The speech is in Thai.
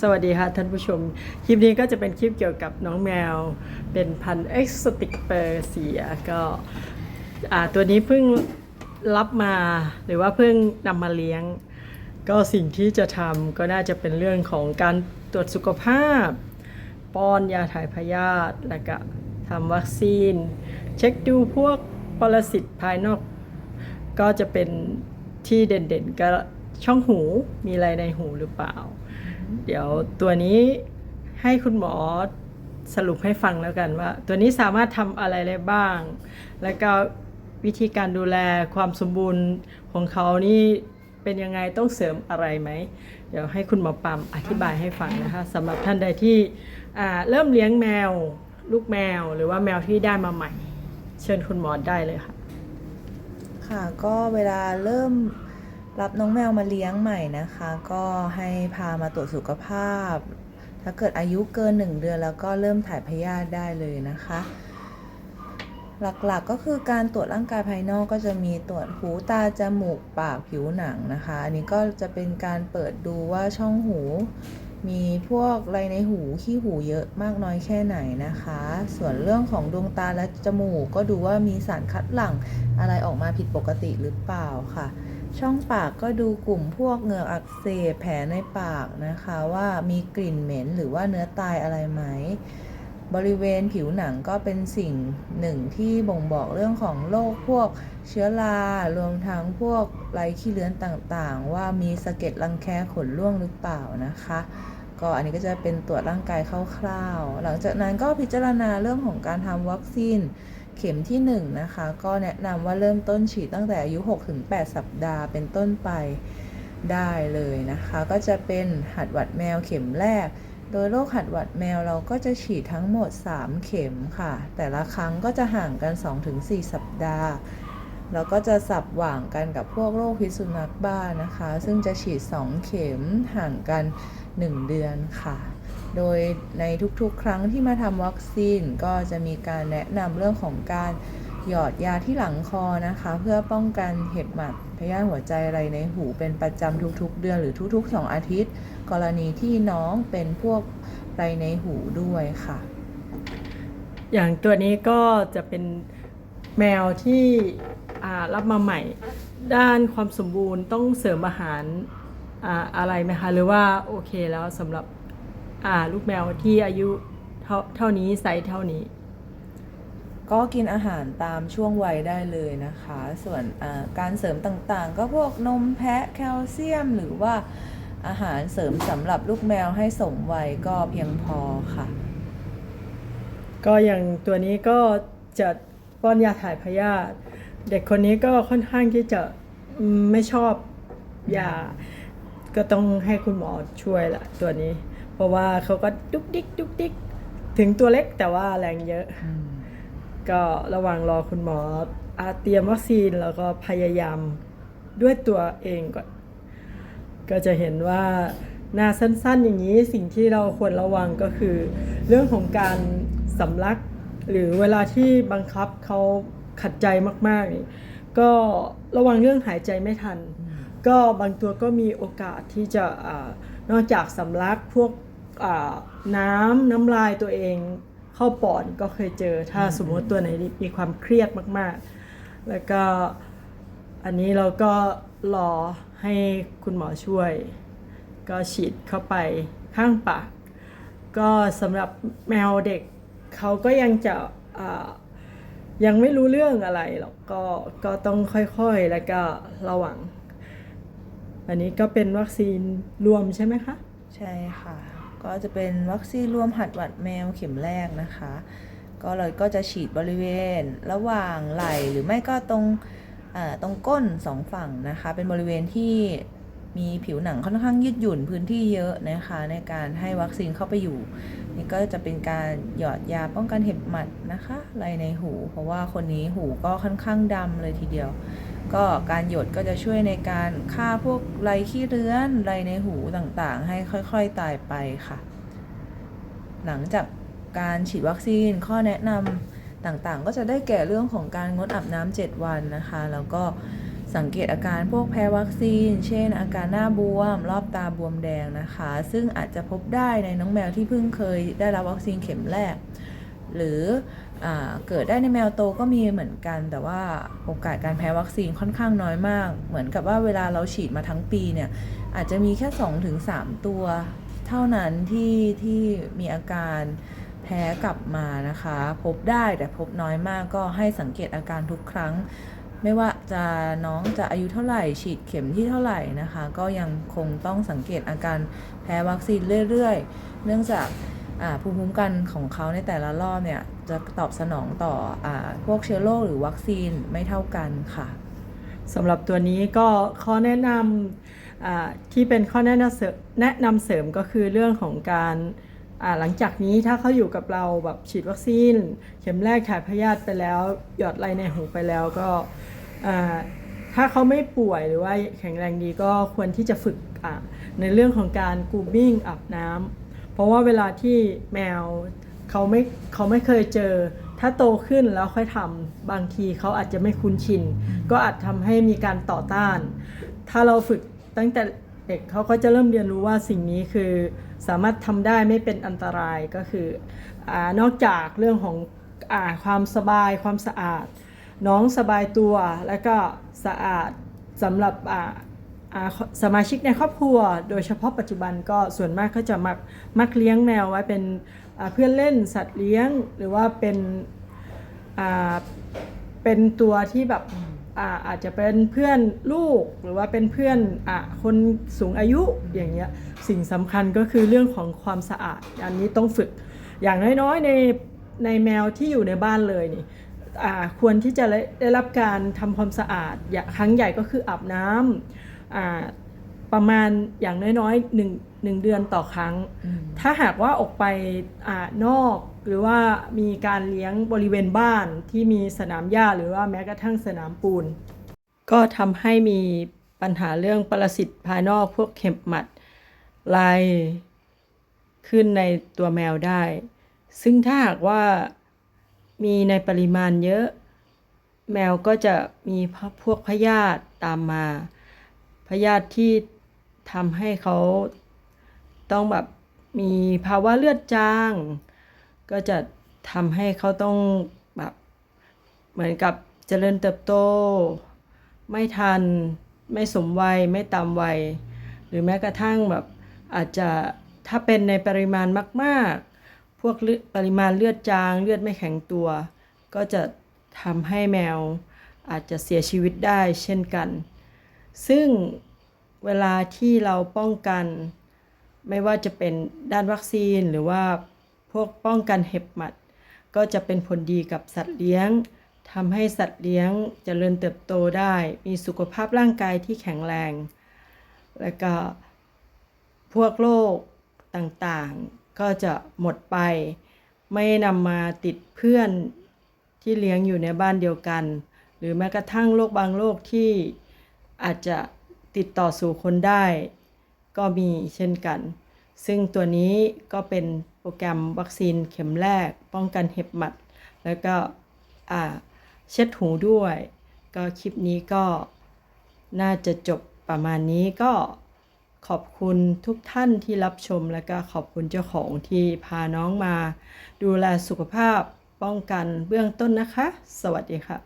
สวัสดีค่ะท่านผู้ชม คลิปนี้ก็จะเป็นคลิปเกี่ยวกับน้องแมว เป็นพันเอ็กซ์ติกเปอร์เซียก็ตัวนี้เพิ่งรับมาหรือว่าเพิ่งนำมาเลี้ยง ก็สิ่งที่จะทำก็น่าจะเป็นเรื่องของการตรวจสุขภาพ ป้อนยาถ่ายพยาธิแล้วก็ทำวัคซีน เช็คดูพวกปรสิตภายนอก ก็จะเป็นที่เด่นๆก็ช่องหูมีอะไรในหูหรือเปล่า เดี๋ยวตัวนี้ให้คุณหมอสรุปให้ฟังแล้วกันว่า ตัวนี้สามารถทำอะไรได้บ้าง แล้วก็วิธีการดูแลความสมบูรณ์ของเขานี่เป็นยังไงต้องเสริมอะไรไหม เดี๋ยวให้คุณหมอปามอธิบายให้ฟังนะคะสำหรับท่านใดที่เริ่มเลี้ยงแมวลูกแมวหรือว่าแมวที่ได้มาใหม่ เชิญคุณหมอได้เลยค่ะ ค่ะก็เวลาเริ่ม รับน้องแมวมาเลี้ยงใหม่นะคะ ก็ให้พามาตรวจสุขภาพ ถ้าเกิดอายุเกิน 1 เดือนแล้วก็เริ่มถ่ายพยาธิได้เลยนะคะ หลักๆก็คือการตรวจร่างกายภายนอกก็จะมีตรวจหูตาจมูกปากผิวหนังนะคะ อันนี้ก็จะเป็นการเปิดดูว่าช่องหู มีพวกอะไรในหูขี้หูเยอะมากน้อยแค่ไหนนะคะ ส่วนเรื่องของดวงตาและจมูกก็ดูว่ามีสารคัดหลั่งอะไรออกมาผิดปกติหรือเปล่าค่ะ ช่องปากก็ดูกลุ่มพวกเหงือกอักเสบแผลในปากนะคะว่ามีกลิ่นเหม็นหรือว่าเนื้อตายอะไรไหม บริเวณผิวหนังก็เป็นสิ่งหนึ่งที่บ่งบอกเรื่องของโรคพวกเชื้อรารวมทั้งพวกไรขี้เลื้อนต่างๆ ว่ามีสะเก็ดรังแคขนร่วงหรือเปล่านะคะก็อันนี้ก็จะเป็นตรวจร่างกายคร่าวๆ หลังจากนั้นก็พิจารณาเรื่องของการทำวัคซีน เข็มที่1นงนะคะก็แนะนำว่าเริ่มต้นฉีดตั้งแต่อายุ 6-8 สัปดาห์เป็นต้นไปได้เลยนะคะ ก็จะเป็นหัดหวัดแมวเข็มแรก โดยโรคหัดหวัดแมวเราก็จะฉีดทั้งหมด 3 เข็มค่ะ แต่ละครั้งก็จะห่างกัน 2-4 สัปดาห์แล้วก็จะสับหว่างกันกับพวกโรคพิษสุนัขบ้านะคะ ซึ่งจะฉีด 2 เข็มห่างกัน 1 เดือนค่ะ โดยในทุกๆ ครั้งที่มาทำวัคซีนก็จะมีการแนะนำเรื่องของการหยอดยาที่หลังคอนะคะ เพื่อป้องกันเห็บหมัดพยาธิหัวใจอะไรในหูเป็นประจำทุกๆ เดือนหรือทุกๆ 2 อาทิตย์ กรณีที่น้องเป็นพวกไรในหูด้วยค่ะ อย่างตัวนี้ก็จะเป็นแมวที่รับมาใหม่ ด้านความสมบูรณ์ต้องเสริมอาหารอาอะไรไหมคะ หรือว่าโอเคแล้วสำหรับ อ่าลูกแมวที่อายุเท่าเท่านี้ไซส์เท่านี้ ก็กินอาหารตามช่วงวัยได้เลยนะคะ ส่วนอ่าการเสริมต่างๆ ก็พวกนมแพะแคลเซียมหรือว่าอาหารเสริมสำหรับลูกแมวให้สมวัยก็เพียงพอค่ะ ก็อย่างตัวนี้ก็จะป้อนยาถ่ายพยาธิเด็กคนนี้ก็ค่อนข้างที่จะอืมไม่ชอบยาก็ต้องให้คุณหมอช่วยละตัวนี้ เพราะว่าเขาก็ดุกดิกดุกดิกถึงตัวเล็กแต่ว่าแรงเยอะ ก็ระหว่างรอคุณหมออาเตรียมวัคซีนแล้วก็พยายามด้วยตัวเองก่อน ก็จะเห็นว่าหน้าสั้นๆอย่างนี้สิ่งที่เราควรระวังก็คือ เรื่องของการสำลัก หรือเวลาที่บังคับเขาขัดใจมากๆนี่ก็ระวังเรื่องหายใจไม่ทัน ก็บางตัวก็มีโอกาสที่จะอานอกจากสำลักพวก น้ำน้ำลายตัวเองเข้าปอดก็เคยเจอ ถ้าสมมติตัวไหนมีความเครียดมาก ๆ แล้วก็อันนี้เราก็รอให้คุณหมอช่วย ก็ฉีดเข้าไปข้างปาก ก็สำหรับแมวเด็กเขาก็ยังจะอ่ายังไม่รู้เรื่องอะไรหรอกก็ก็ต้องค่อยๆแล้วก็ระวัง อันนี้ก็เป็นวัคซีนรวมใช่ไหมคะ ใช่ค่ะ ก็จะเป็นวัคซีนรวมหัดหวัดแมวเข็มแรกนะคะ ก็เลยก็จะฉีดบริเวณ ระหว่างไหล่หรือไม่ก็ตรงตรงก้นสองฝั่งนะคะ เป็นบริเวณที่มีผิวหนังค่อนข้างยืดหยุ่นพื้นที่เยอะนะคะ ในการให้วัคซีนเข้าไปอยู่นี่ก็จะเป็นการหยอดยาป้องกันเห็บหมัดนะคะไรในหู เพราะว่าคนนี้หูก็ค่อนข้างดำเลยทีเดียว ก็การหยดก็จะช่วยในการฆ่าพวกไรขี้เรื้อนไรในหูต่างๆ ให้ค่อยๆตายไปค่ะ หลังจากการฉีดวัคซีนข้อแนะนำต่างๆ ก็จะได้แก่เรื่องของการงดอาบน้ำ7วันนะคะ แล้วก็สังเกตอาการพวกแพ้วัคซีน เช่น อาการหน้าบวม รอบตาบวมแดงนะคะ ซึ่งอาจจะพบได้ในน้องแมวที่เพิ่งเคยได้รับวัคซีนเข็มแรก หรือ เกิดได้ในแมวโตก็มีเหมือนกัน แต่ว่าโอกาสการแพ้วัคซีนค่อนข้างน้อยมาก เหมือนกับว่าเวลาเราฉีดมาทั้งปีเนี่ยอาจจะมีแค่ 2-3 ตัว เท่านั้นที่ที่มีอาการแพ้กลับมานะคะ พบได้แต่พบน้อยมากก็ให้สังเกตอาการทุกครั้ง ไม่ว่าจะน้องจะอายุเท่าไหร่ ฉีดเข็มที่เท่าไหร่นะคะ ก็ยังคงต้องสังเกตอาการแพ้วัคซีนเรื่อยๆ เนื่องจาก ภูมิคุ้มกันของเขาในแต่ละรอบเนี่ยจะตอบสนองต่ออพวกเชื้อโรคหรือวัคซีนไม่เท่ากันค่ะสำหรับตัวนี้ก็ข้อแนะนำที่เป็นข้อแนะนำเสริมแนะนำเสริมก็คือเรื่องของการหลังจากนี้ถ้าเขาอยู่กับเราแบบฉีดวัคซีน เข็มแรกถ่ายพยาธิไปแล้ว หยอดไรในหูไปแล้วก็ถ้าเขาไม่ป่วยหรือว่าแข็งแรงดีก็ควรที่จะฝึกในเรื่องของการกูบิ้งอาบน้ำ เพราะว่าเวลาที่แมวเขาไม่เขาไม่เคยเจอ ถ้าโตขึ้นแล้วค่อยทำบางทีเขาอาจจะไม่คุ้นชิน ก็อาจทำให้มีการต่อต้าน ถ้าเราฝึกตั้งแต่เด็กเขาก็จะเริ่มเรียนรู้ว่าสิ่งนี้คือสามารถทำได้ไม่เป็นอันตรายก็คืออนอกจากเรื่องของอความสบายความสะอาด น้องสบายตัวแล้วก็สะอาดสำหรับ สมาชิกในครอบครัว โดยเฉพาะปัจจุบันก็ส่วนมากก็จะมักมักเลี้ยงแมวไว้เป็นเพื่อนเล่นสัตว์เลี้ยงหรือว่าเป็นเป็นตัวที่แบบอาอาจจะเป็นเพื่อนลูกหรือว่าเป็นเพื่อนอคนสูงอายุอย่างเงี้ยสิ่งสำคัญก็คือเรื่องของความสะอาด อันนี้ต้องฝึกอย่างน้อยๆในในแมวที่อยู่ในบ้านเลยนี่ควรที่จะได้รับการทำความสะอาดครั้งใหญ่ก็คืออาบน้ำอ่า ประมาณอย่างน้อยๆหนึ่งหนึ่งเดือนต่อครั้งอืมถ้าหากว่าออกไปอานอกหรือว่ามีการเลี้ยงบริเวณบ้านที่มีสนามหญ้าหรือว่าแม้กระทั่งสนามปูน ก็ทำให้มีปัญหาเรื่องปรสิตภายนอกพวกเข็มหมัดลายขึ้นในตัวแมวได้ ซึ่งถ้าหากว่ามีในปริมาณเยอะ แมวก็จะมีพวกพยาธิตามมา พยาธิที่ทำให้เขาต้องแบบมีภาวะเลือดจาง ก็จะทำให้เขาต้องแบบเหมือนกับเจริญเติบโต ไม่ทันไม่สมวัยไม่ตามวัย หรือแม้กระทั่งแบบอาจจะถ้าเป็นในปริมาณมากๆ พวกปริมาณเลือดจางเลือดไม่แข็งตัว ก็จะทำให้แมวอาจจะเสียชีวิตได้เช่นกัน ซึ่งเวลาที่เราป้องกัน ไม่ว่าจะเป็นด้านวัคซีนหรือว่าพวกป้องกันเห็บหมัด ก็จะเป็นผลดีกับสัตว์เลี้ยงทำให้สัตว์เลี้ยงเจริญเติบโตได้ มีสุขภาพร่างกายที่แข็งแรง แล้วก็พวกโรคต่างๆ ก็จะหมดไป ไม่นำมาติดเพื่อนที่เลี้ยงอยู่ในบ้านเดียวกัน หรือแม้กระทั่งโรคบางโรคที่ อาจจะติดต่อสู่คนได้ ก็มีเช่นกัน ซึ่งตัวนี้ก็เป็นโปรแกรมวัคซีนเข็มแรก ป้องกันเห็บหมัด แล้วก็เช็ดหูด้วย ก็คลิปนี้ก็น่าจะจบประมาณนี้ก็ขอบคุณทุกท่านที่รับชมแล้วก็ขอบคุณเจ้าของที่พาน้องมา ดูแลสุขภาพป้องกันเบื้องต้นนะคะ สวัสดีค่ะ